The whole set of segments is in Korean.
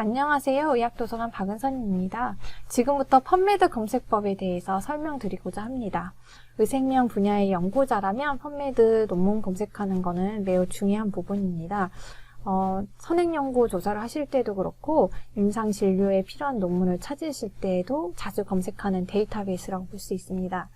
안녕하세요. 의학도서관 박은선입니다. 지금부터 펀메드 검색법에 대해서 설명드리고자 합니다. 의생명 분야의 연구자라면 펀메드 논문 검색하는 것은 매우 중요한 부분입니다. 어, 선행연구 조사를 하실 때도 그렇고 임상 진료에 필요한 논문을 찾으실 때에도 자주 검색하는 데이터베이스라고 볼 수 있습니다.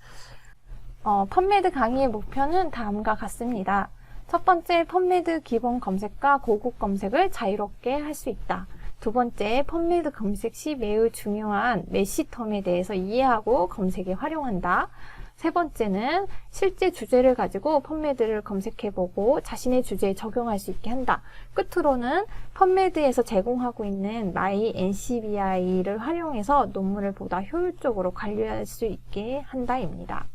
어, 펀메드 강의의 목표는 다음과 같습니다. 첫 번째, 펀메드 기본 검색과 고급 검색을 자유롭게 할 수 있다. 두 번째, 펀메드 검색 시 매우 중요한 메시 텀에 대해서 이해하고 검색에 활용한다. 세 번째는 실제 주제를 가지고 펀메드를 검색해보고 자신의 주제에 적용할 수 있게 한다. 끝으로는 펀메드에서 제공하고 있는 My NCBI를 활용해서 논문을 보다 효율적으로 관리할 수 있게 한다입니다.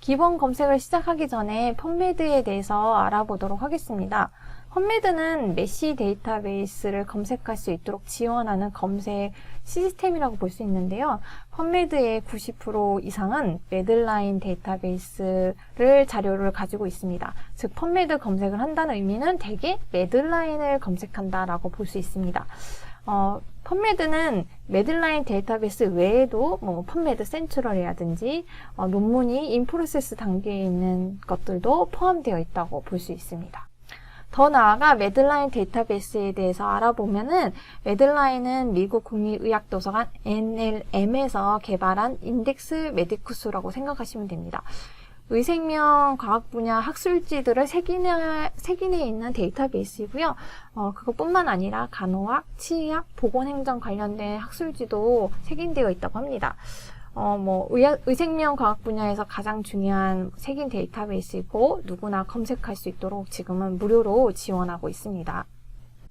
기본 검색을 시작하기 전에 펀메드에 대해서 알아보도록 하겠습니다. 펀메드는 메시 데이터베이스를 검색할 수 있도록 지원하는 검색 시스템이라고 볼 수 있는데요. 펀메드의 90% 이상은 매들라인 데이터베이스를 자료를 가지고 있습니다. 즉 펀메드 검색을 한다는 의미는 대개 매들라인을 검색한다라고 볼 수 있습니다. 어, 펀메드는 매들라인 데이터베이스 외에도 뭐 펀메드 센트럴이라든지 어, 논문이 인프로세스 단계에 있는 것들도 포함되어 있다고 볼 수 있습니다. 더 나아가 매들라인 데이터베이스에 대해서 알아보면은 매들라인은 미국 국립의학도서관 NLM에서 개발한 인덱스 메디쿠스라고 생각하시면 됩니다. 의생명 과학 분야 학술지들을 색인해, 색인해 있는 데이터베이스이고요. 어, 그것뿐만 아니라 간호학, 치의학, 보건행정 관련된 학술지도 색인되어 있다고 합니다. 어, 뭐, 의생명 과학 분야에서 가장 중요한 색인 데이터베이스이고, 누구나 검색할 수 있도록 지금은 무료로 지원하고 있습니다.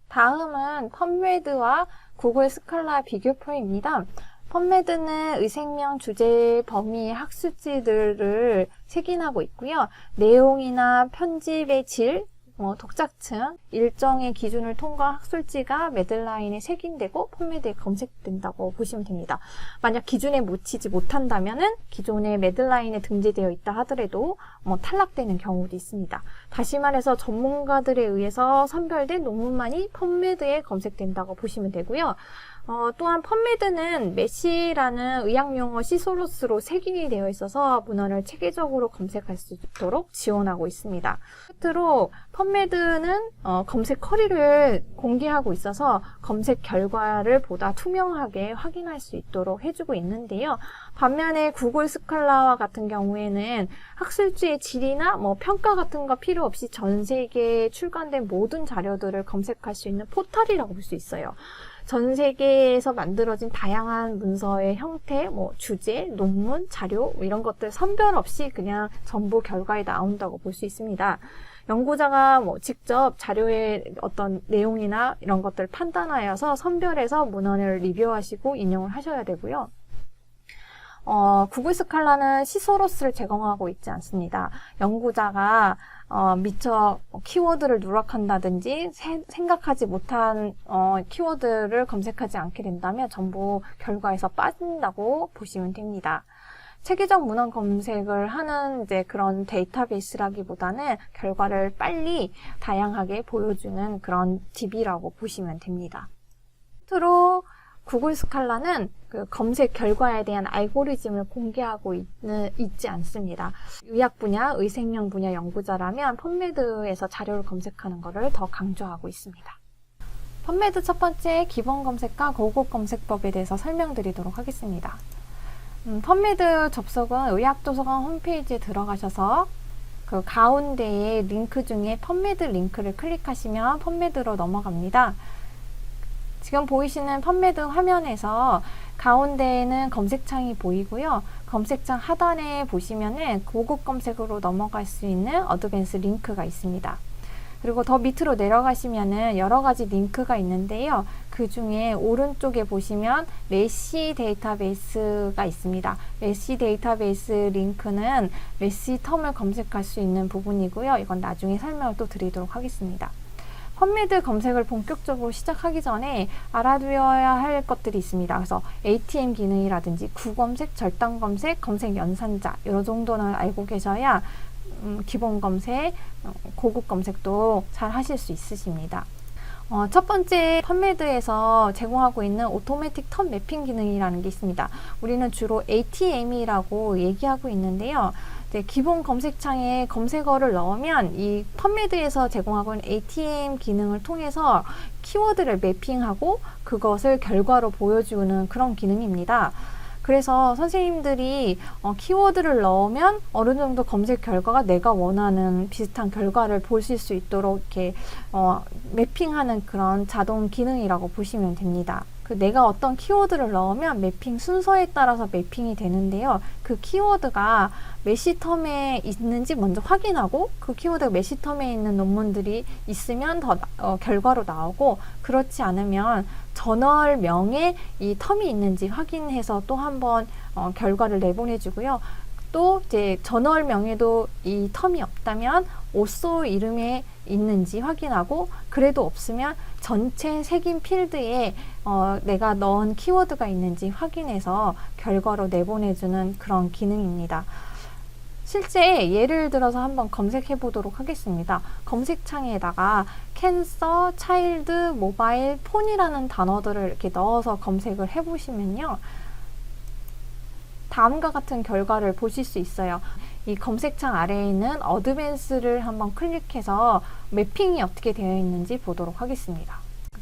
다음은 펀메드와 구글 스칼라 비교표입니다. 펀메드는 의생명 주제 범위의 학술지들을 색인하고 있고요. 내용이나 편집의 질, 뭐 독자층, 일정의 기준을 통과한 학술지가 매들라인에 색인되고 펀메드에 검색된다고 보시면 됩니다. 만약 기준에 묻히지 못한다면 은 기존의 매들라인에 등재되어 있다 하더라도 뭐 탈락되는 경우도 있습니다. 다시 말해서 전문가들에 의해서 선별된 논문만이 펀메드에 검색된다고 보시면 되고요. 어, 또한 펀메드는 메시라는 의학용어 시소로스로 색인이 되어 있어서 문헌을 체계적으로 검색할 수 있도록 지원하고 있습니다. 끝으로 펀메드는 어, 검색 커리를 공개하고 있어서 검색 결과를 보다 투명하게 확인할 수 있도록 해주고 있는데요. 반면에 구글 스칼라와 같은 경우에는 학술지의 질이나 뭐 평가 같은 거 필요 없이 전 세계에 출간된 모든 자료들을 검색할 수 있는 포털이라고 볼 수 있어요. 전 세계에서 만들어진 다양한 문서의 형태, 뭐 주제, 논문, 자료 뭐 이런 것들 선별 없이 그냥 전부 결과에 나온다고 볼 수 있습니다. 연구자가 뭐 직접 자료의 어떤 내용이나 이런 것들을 판단하여서 선별해서 문헌을 리뷰하시고 인용을 하셔야 되고요. 어, 구글 스칼라는 시소로스를 제공하고 있지 않습니다. 연구자가 어, 미처 키워드를 누락한다든지 세, 생각하지 못한 어, 키워드를 검색하지 않게 된다면 전부 결과에서 빠진다고 보시면 됩니다. 체계적 문헌 검색을 하는 이제 그런 데이터베이스라기보다는 결과를 빨리 다양하게 보여주는 그런 DB라고 보시면 됩니다. 끝으로 구글 스칼라는 그 검색 결과에 대한 알고리즘을 공개하고 있는, 있지 않습니다. 의학 분야, 의생명 분야 연구자라면 펀메드에서 자료를 검색하는 것을 더 강조하고 있습니다. 펀메드 첫 번째 기본 검색과 고급 검색법에 대해서 설명드리도록 하겠습니다. 음, 펀메드 접속은 의학도서관 홈페이지에 들어가셔서 그 가운데에 링크 중에 펀메드 링크를 클릭하시면 펀메드로 넘어갑니다. 지금 보이시는 펀메드 화면에서 가운데에는 검색창이 보이고요. 검색창 하단에 보시면은 고급 검색으로 넘어갈 수 있는 어드밴스 링크가 있습니다. 그리고 더 밑으로 내려가시면은 여러 가지 링크가 있는데요. 그 중에 오른쪽에 보시면 메시 데이터베이스가 있습니다. 메시 데이터베이스 링크는 메시 텀을 검색할 수 있는 부분이고요. 이건 나중에 설명을 또 드리도록 하겠습니다. 펀메드 검색을 본격적으로 시작하기 전에 알아두어야 할 것들이 있습니다. 그래서 ATM 기능이라든지 구검색, 절단 검색, 검색 연산자 이런 정도는 알고 계셔야 음, 기본 검색, 어, 고급 검색도 잘 하실 수 있으십니다. 어, 첫 번째 펀메드에서 제공하고 있는 오토매틱 턴 매핑 기능이라는 게 있습니다. 우리는 주로 ATM이라고 얘기하고 있는데요. 이제 기본 검색창에 검색어를 넣으면 이 펀메드에서 제공하고 있는 ATM 기능을 통해서 키워드를 매핑하고 그것을 결과로 보여주는 그런 기능입니다. 그래서 선생님들이 어, 키워드를 넣으면 어느 정도 검색 결과가 내가 원하는 비슷한 결과를 보실 수 있도록 이렇게 어, 매핑하는 그런 자동 기능이라고 보시면 됩니다. 그 내가 어떤 키워드를 넣으면 매핑 순서에 따라서 매핑이 되는데요. 그 키워드가 몇 시텀에 있는지 먼저 확인하고 그 키워드가 몇 시텀에 있는 논문들이 있으면 더 어, 결과로 나오고 그렇지 않으면 저널명에 이 텀이 있는지 확인해서 또 한번 어, 결과를 내보내주고요. 또 이제 저널명에도 이 텀이 없다면 오쏘 이름에 있는지 확인하고 그래도 없으면 전체 색인 필드에 어, 내가 넣은 키워드가 있는지 확인해서 결과로 내보내주는 그런 기능입니다. 실제 예를 들어서 한번 검색해 보도록 하겠습니다. 검색창에다가 캔서, 차일드, 모바일, 폰이라는 단어들을 이렇게 넣어서 검색을 해 보시면요. 다음과 같은 결과를 보실 수 있어요. 이 검색창 아래에 있는 어드밴스를 한번 클릭해서 매핑이 어떻게 되어 있는지 보도록 하겠습니다.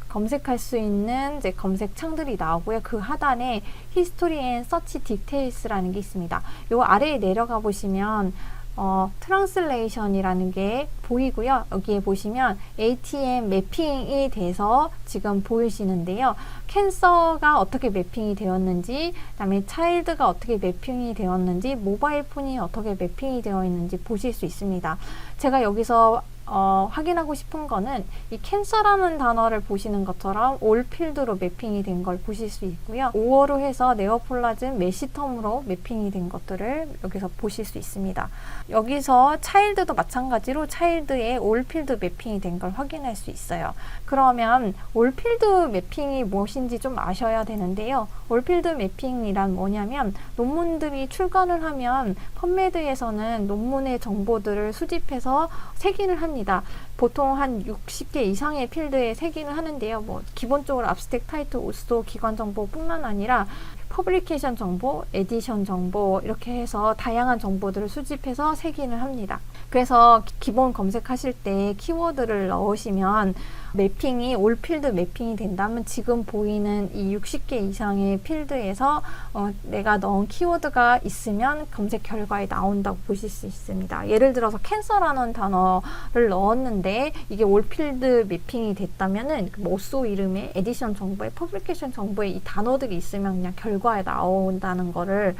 검색할 수 있는 이제 검색 창들이 나오고요. 그 하단에 History and Search Details라는 게 있습니다. 요 아래에 내려가 보시면 어, 트랜슬레이션이라는 게 보이고요. 여기에 보시면 ATM 매핑이 돼서 지금 보이시는데요. 캔서가 어떻게 매핑이 되었는지, 그다음에 차일드가 어떻게 매핑이 되었는지, 모바일 폰이 어떻게 매핑이 되어 있는지 보실 수 있습니다. 제가 여기서 어, 확인하고 싶은 거는 이 캔서라는 단어를 보시는 것처럼 올 필드로 매핑이 된 걸 보실 수 있고요. 5어로 해서 네오폴라즘 메시텀으로 매핑이 된 것들을 여기서 보실 수 있습니다. 여기서 차일드도 마찬가지로 차일드의 올 필드 매핑이 된 걸 확인할 수 있어요. 그러면 올 필드 매핑이 무엇인지 좀 아셔야 되는데요. 올 필드 매핑이란 뭐냐면 논문들이 출간을 하면 펀메드에서는 논문의 정보들을 수집해서 색인을 합니다. 보통 한 60개 이상의 필드에 색인을 하는데요. 뭐 기본적으로 압스텍 타이틀 오스도 기관 정보뿐만 아니라 퍼블리케이션 정보, 에디션 정보 이렇게 해서 다양한 정보들을 수집해서 색인을 합니다. 그래서 기본 검색하실 때 키워드를 넣으시면 매핑이 올 필드 매핑이 된다면 지금 보이는 이 60개 이상의 필드에서 어, 내가 넣은 키워드가 있으면 검색 결과에 나온다고 보실 수 있습니다. 예를 들어서 캔서라는 단어를 넣었는데 이게 올 필드 매핑이 됐다면은 모소 이름에 에디션 정보에 퍼블리케이션 정보에 이 단어들이 있으면 그냥 결과에 나온다는 거를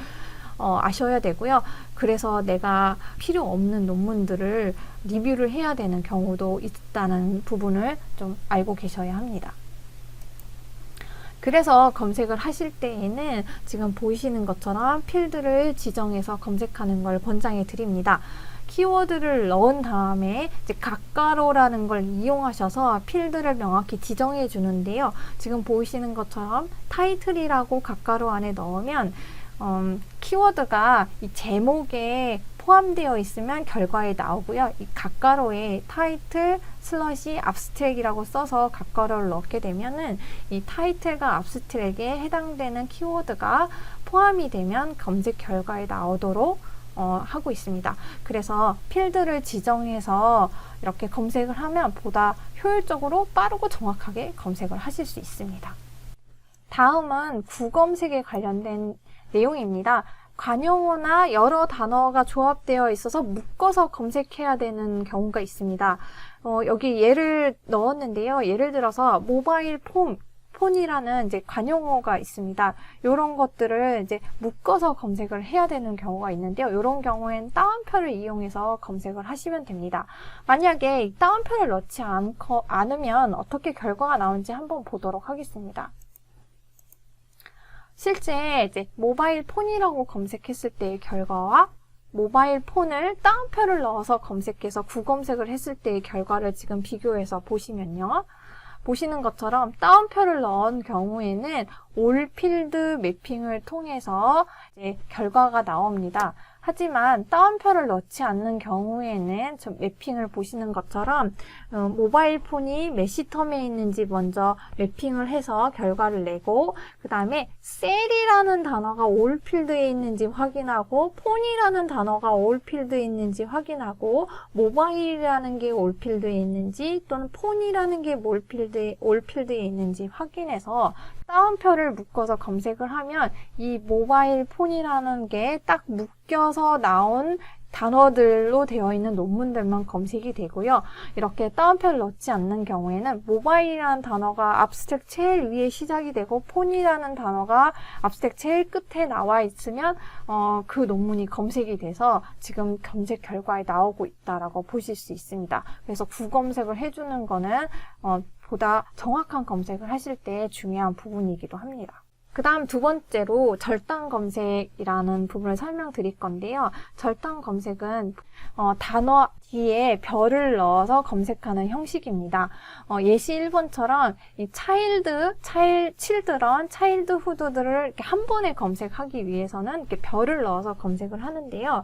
어, 아셔야 되고요. 그래서 내가 필요 없는 논문들을 리뷰를 해야 되는 경우도 있다는 부분을 좀 알고 계셔야 합니다. 그래서 검색을 하실 때에는 지금 보이시는 것처럼 필드를 지정해서 검색하는 걸 권장해 드립니다. 키워드를 넣은 다음에 이제 각가로라는 걸 이용하셔서 필드를 명확히 지정해 주는데요. 지금 보이시는 것처럼 타이틀이라고 각가로 안에 넣으면 음, 키워드가 이 제목에 포함되어 있으면 결과에 나오고요. 이 각가로에 타이틀 슬러시 압스트랙이라고 써서 각가로를 넣게 되면은 이 타이틀과 압스트랙에 해당되는 키워드가 포함이 되면 검색 결과에 나오도록 어, 하고 있습니다. 그래서 필드를 지정해서 이렇게 검색을 하면 보다 효율적으로 빠르고 정확하게 검색을 하실 수 있습니다. 다음은 구검색에 관련된 내용입니다. 관용어나 여러 단어가 조합되어 있어서 묶어서 검색해야 되는 경우가 있습니다. 어, 여기 예를 넣었는데요. 예를 들어서 모바일 폼, 폰이라는 이제 관용어가 있습니다. 이런 것들을 이제 묶어서 검색을 해야 되는 경우가 있는데요. 이런 경우엔 따옴표를 이용해서 검색을 하시면 됩니다. 만약에 따옴표를 넣지 않고, 않으면 어떻게 결과가 나오는지 한번 보도록 하겠습니다. 실제 이제 모바일 폰이라고 검색했을 때의 결과와 모바일 폰을 따옴표를 넣어서 검색해서 구검색을 했을 때의 결과를 지금 비교해서 보시면요. 보시는 것처럼 따옴표를 넣은 경우에는 올 필드 매핑을 통해서 결과가 나옵니다. 하지만 따옴표를 넣지 않는 경우에는 저 매핑을 보시는 것처럼 어, 모바일 폰이 몇 시텀에 있는지 먼저 매핑을 해서 결과를 내고 그 다음에 셀이라는 단어가 올 필드에 있는지 확인하고 폰이라는 단어가 올 필드에 있는지 확인하고 모바일이라는 게 올 필드에 있는지 또는 폰이라는 게 올 필드에 있는지 확인해서 따옴표를 묶어서 검색을 하면 이 모바일 폰이라는 게 딱 묶여서 나온 단어들로 되어 있는 논문들만 검색이 되고요. 이렇게 따옴표를 넣지 않는 경우에는 모바일이라는 단어가 압스텍 제일 위에 시작이 되고 폰이라는 단어가 압스텍 제일 끝에 나와 있으면 어, 그 논문이 검색이 돼서 지금 검색 결과에 나오고 있다라고 보실 수 있습니다. 그래서 구검색을 해주는 거는 어, 보다 정확한 검색을 하실 때 중요한 부분이기도 합니다. 그 다음 두 번째로 절단 검색이라는 부분을 설명드릴 건데요. 절단 검색은 어, 단어 뒤에 별을 넣어서 검색하는 형식입니다. 어, 예시 1번처럼 이 차일드, 차일, 칠드런, 차일드 후드들을 한 번에 검색하기 위해서는 이렇게 별을 넣어서 검색을 하는데요.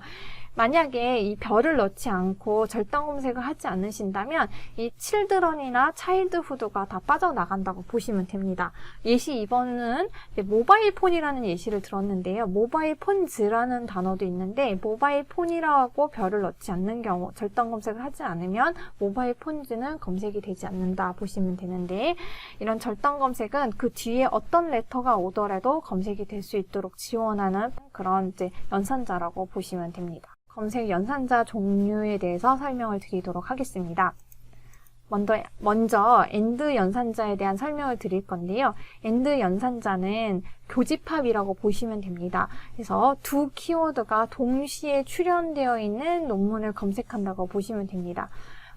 만약에 이 별을 넣지 않고 절단 검색을 하지 않으신다면 이 칠드런이나 차일드 후드가 다 빠져나간다고 보시면 됩니다. 예시 2번은 모바일 폰이라는 예시를 들었는데요. 모바일 폰즈라는 단어도 있는데 모바일 폰이라고 별을 넣지 않는 경우 절단 검색을 하지 않으면 모바일 폰즈는 검색이 되지 않는다 보시면 되는데 이런 절단 검색은 그 뒤에 어떤 레터가 오더라도 검색이 될 수 있도록 지원하는 그런 이제 연산자라고 보시면 됩니다. 검색 연산자 종류에 대해서 설명을 드리도록 하겠습니다. 먼저, 먼저 엔드 연산자에 대한 설명을 드릴 건데요. 엔드 연산자는 교집합이라고 보시면 됩니다. 그래서 두 키워드가 동시에 출현되어 있는 논문을 검색한다고 보시면 됩니다.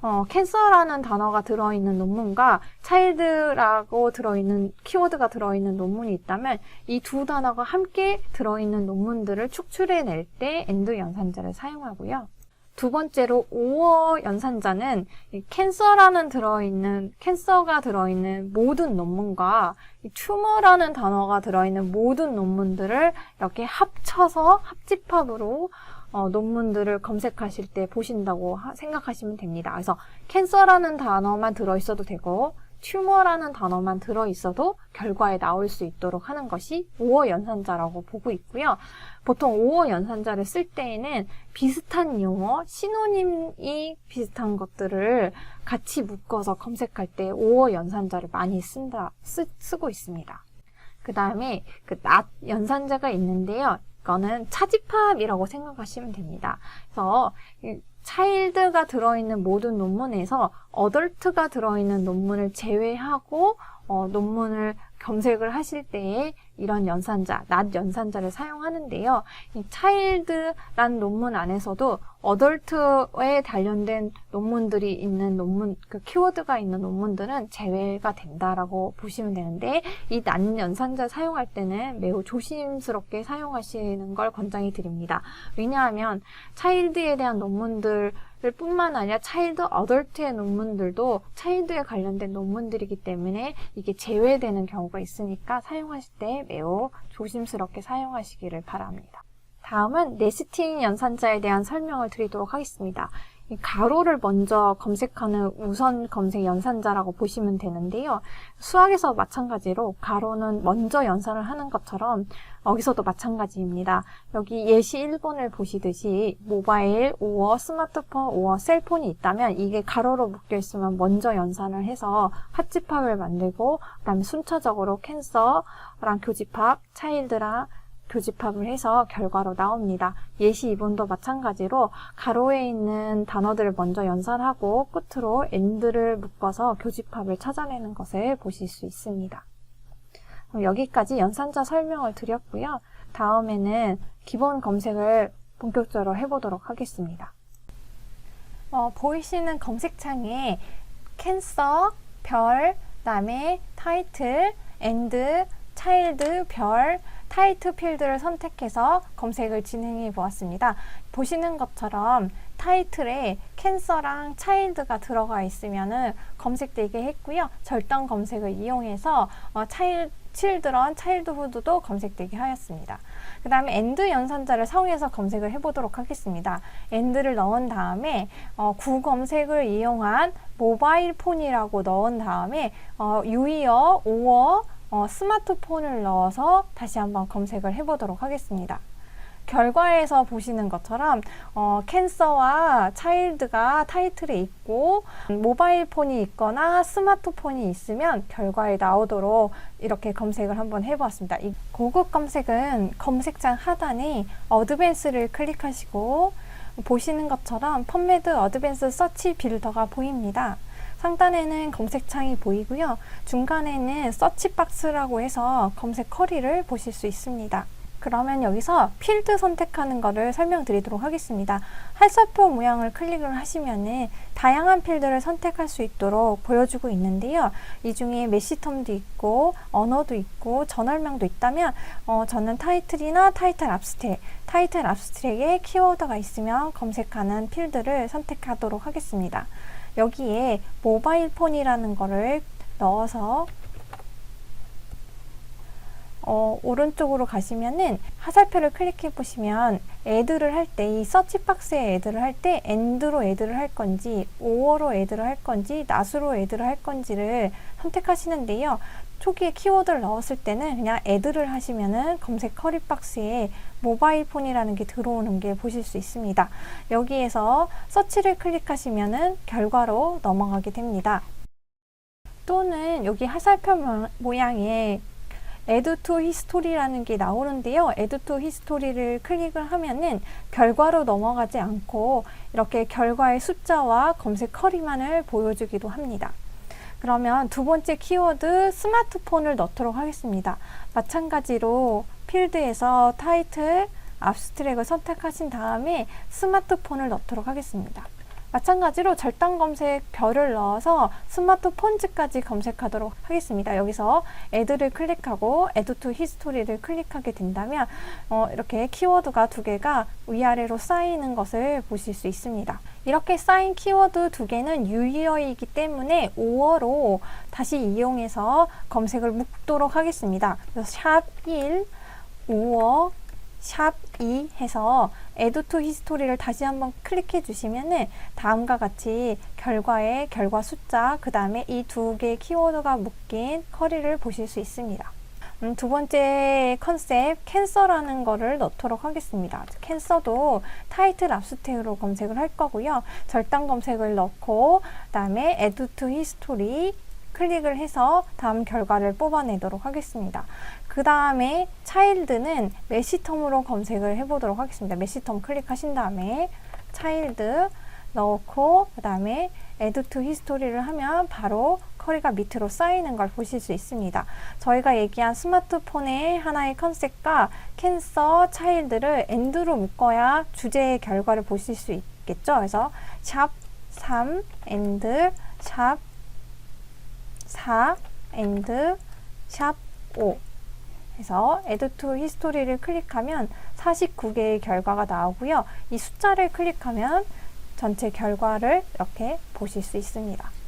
어, 캔서라는 단어가 들어있는 논문과 차일드라고 들어있는 키워드가 들어있는 논문이 있다면 이 두 단어가 함께 들어있는 논문들을 축출해낼 때 엔드 연산자를 사용하고요. 두 번째로 오어 연산자는 이 캔서라는 들어있는 캔서가 들어있는 모든 논문과 이 튜머라는 단어가 들어있는 모든 논문들을 이렇게 합쳐서 합집합으로 어, 논문들을 검색하실 때 보신다고 하- 생각하시면 됩니다. 그래서 캔서라는 단어만 들어있어도 되고 튜머라는 단어만 들어있어도 결과에 나올 수 있도록 하는 것이 5어 연산자라고 보고 있고요. 보통 5어 연산자를 쓸 때에는 비슷한 용어, 시노님이 비슷한 것들을 같이 묶어서 검색할 때 5어 연산자를 많이 쓴다, 쓰, 쓰고 있습니다. 그 다음에 그낫 연산자가 있는데요. 이거는 차집합이라고 생각하시면 됩니다. 그래서 이 차일드가 들어있는 모든 논문에서 어덜트가 들어있는 논문을 제외하고 어, 논문을 검색을 하실 때에 이런 연산자, 낫 연산자를 사용하는데요. 이 차일드란 논문 안에서도 어덜트에 관련된 논문들이 있는 논문, 그 키워드가 있는 논문들은 제외가 된다라고 보시면 되는데 이낫 연산자 사용할 때는 매우 조심스럽게 사용하시는 걸 권장해 드립니다. 왜냐하면 차일드에 대한 논문들 뿐만 아니라 차일드 어덜트의 논문들도 차일드에 관련된 논문들이기 때문에 이게 제외되는 경우가 있으니까 사용하실 때 매우 조심스럽게 사용하시기를 바랍니다. 다음은 네스팅 연산자에 대한 설명을 드리도록 하겠습니다. 이 가로를 먼저 검색하는 우선 검색 연산자라고 보시면 되는데요. 수학에서 마찬가지로 가로는 먼저 연산을 하는 것처럼 여기서도 마찬가지입니다. 여기 예시 1번을 보시듯이 모바일 5어, 스마트폰 5어, 셀폰이 있다면 이게 가로로 묶여 있으면 먼저 연산을 해서 합집합을 만들고 그다음에 순차적으로 캔서랑 교집합, 차일드랑 교집합을 해서 결과로 나옵니다. 예시 2번도 마찬가지로 가로에 있는 단어들을 먼저 연산하고 끝으로 end를 묶어서 교집합을 찾아내는 것을 보실 수 있습니다. 여기까지 연산자 설명을 드렸고요. 다음에는 기본 검색을 본격적으로 해보도록 하겠습니다. 어, 보이시는 검색창에 캔서, 별, 그다음에 타이틀, 엔드, 차일드, 별, 타이틀 필드를 선택해서 검색을 진행해 보았습니다. 보시는 것처럼 타이틀에 캔서랑 차일드가 들어가 있으면은 검색되게 했고요. 절단 검색을 이용해서 어, 차일 칠드런, 차일드후드도 검색되게 하였습니다. 그 다음에 엔드 연산자를 사용해서 검색을 해보도록 하겠습니다. 엔드를 넣은 다음에 어, 구검색을 이용한 모바일 폰이라고 넣은 다음에 어, 유이어, 오어, 어, 스마트폰을 넣어서 다시 한번 검색을 해보도록 하겠습니다. 결과에서 보시는 것처럼 어, 캔서와 차일드가 타이틀에 있고 모바일 폰이 있거나 스마트폰이 있으면 결과에 나오도록 이렇게 검색을 한번 해보았습니다. 이 고급 검색은 검색창 하단에 어드밴스를 클릭하시고 보시는 것처럼 펌메드 어드밴스 서치 빌더가 보입니다. 상단에는 검색창이 보이고요. 중간에는 서치 박스라고 해서 검색 커리를 보실 수 있습니다. 그러면 여기서 필드 선택하는 것을 설명드리도록 하겠습니다. 할서표 모양을 클릭을 하시면은 다양한 필드를 선택할 수 있도록 보여주고 있는데요. 이 중에 메시텀도 있고 언어도 있고 전월명도 있다면 어, 저는 타이틀이나 타이틀 압스트랙, 타이틀 압스트랙에 키워드가 있으면 검색하는 필드를 선택하도록 하겠습니다. 여기에 모바일 폰이라는 거를 넣어서 어, 오른쪽으로 가시면은 화살표를 클릭해 보시면 애드를 할 때 이 서치 박스에 애드를 할 때 엔드로 애드를 할 건지 오어로 애드를 할 건지 낫으로 애드를 할 건지를 선택하시는데요. 초기에 키워드를 넣었을 때는 그냥 애드를 하시면은 검색 커리 박스에 모바일 폰이라는 게 들어오는 게 보실 수 있습니다. 여기에서 서치를 클릭하시면은 결과로 넘어가게 됩니다. 또는 여기 화살표 모- 모양의 Add to History라는 게 나오는데요. Add to History를 클릭을 하면은 결과로 넘어가지 않고 이렇게 결과의 숫자와 검색 커리만을 보여주기도 합니다. 그러면 두 번째 키워드 스마트폰을 넣도록 하겠습니다. 마찬가지로 필드에서 타이틀, 압스트랙을 선택하신 다음에 스마트폰을 넣도록 하겠습니다. 마찬가지로 절단 검색 별을 넣어서 스마트 폰즈까지 검색하도록 하겠습니다. 여기서 애드를 클릭하고 애드 투 히스토리를 클릭하게 된다면 어, 이렇게 키워드가 두 개가 위아래로 쌓이는 것을 보실 수 있습니다. 이렇게 쌓인 키워드 두 개는 유의어이기 때문에 5어로 다시 이용해서 검색을 묶도록 하겠습니다. 샵 1, 5어, 샵 2 해서 Add to History를 다시 한번 클릭해 주시면은 다음과 같이 결과의 결과 숫자 그 다음에 이 두 개의 키워드가 묶인 커리를 보실 수 있습니다. 음, 두 번째 컨셉 캔서라는 거를 넣도록 하겠습니다. 캔서도 타이틀 압스텍으로 검색을 할 거고요. 절단 검색을 넣고 그다음에 Add to History 클릭을 해서 다음 결과를 뽑아내도록 하겠습니다. 그 다음에 차일드는 메시텀으로 검색을 해보도록 하겠습니다. 메시텀 클릭하신 다음에 차일드 넣고 그 다음에 Add to History를 하면 바로 커리가 밑으로 쌓이는 걸 보실 수 있습니다. 저희가 얘기한 스마트폰의 하나의 컨셉과 캔서, 차일드를 엔드로 묶어야 주제의 결과를 보실 수 있겠죠. 그래서 샵 3, 엔드, 샵 4, 엔드, 샵 5 해서 Add to History를 클릭하면 49개의 결과가 나오고요. 이 숫자를 클릭하면 전체 결과를 이렇게 보실 수 있습니다.